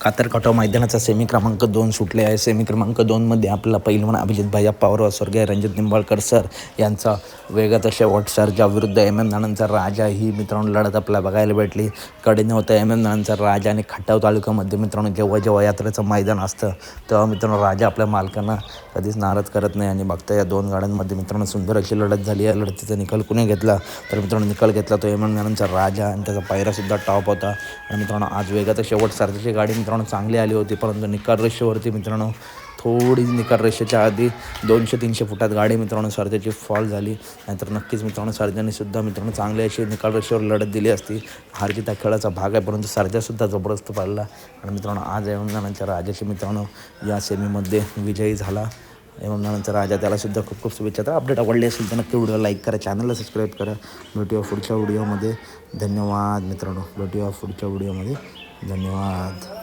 कातरकटाव मैदानाचा semi क्रमांक दोन सुटले आहे. सेमी क्रमांक दोनमध्ये आपला पहिलवान अभिजित भैया पवार स्वर्गीय रणजित निंबाळकर सर यांचा वेगात शेवट सरच्या विरुद्ध एम एम नानांचा राजा ही मित्रांनो लढत आपल्याला बघायला भेटली. कडेने होता एम एम नानांचा राजा आणि खटाव तालुक्यामध्ये मित्रांनो जेव्हा जेव्हा यात्रेचं मैदान असतं तेव्हा मित्रांनो राजा आपल्या मालकांना कधीच नाराज करत नाही. आणि बघता या दोन गाड्यांमध्ये मित्रांनो सुंदर अशी लढत झाली. या लढतीचा निकाल कुणी घेतला? तर मित्रांनो निकाल घेतला तो एम एम नानांचा राजा आणि त्याचा पायरासुद्धा टॉप होता. आणि मित्रांनो आज वेगात शेवट सरची गाडी मित्रांनो चांगली आली होती. परंतु निकाल रेषेवरती मित्रांनो थोडी निकाल रेषेच्या आधी दोनशे तीनशे फुटात गाडी मित्रांनो सरजेची फॉल झाली. नाहीतर नक्कीच मित्रांनो सरजानेसुद्धा मित्रांनो चांगली अशी निकाल रेषेवर लढत दिली असती. हारची त्या खेळाचा भाग आहे परंतु सरजासुद्धा जबरदस्त पाडला आणि मित्रांनो आज एवढ्यानंतर राजाशी मित्रांनो या सेमीमध्ये विजयी झाला. एवढ्यानंतर राजा त्यालासुद्धा खूप खूप शुभेच्छा. तर अपडेट आवडली असेल तर नक्की व्हिडिओ लाईक करा चॅनलला सबस्क्राईब करा. भेटूया पुढच्या व्हिडिओमध्ये धन्यवाद मित्रांनो. भेटूया पुढच्या व्हिडिओमध्ये धन्यवाद.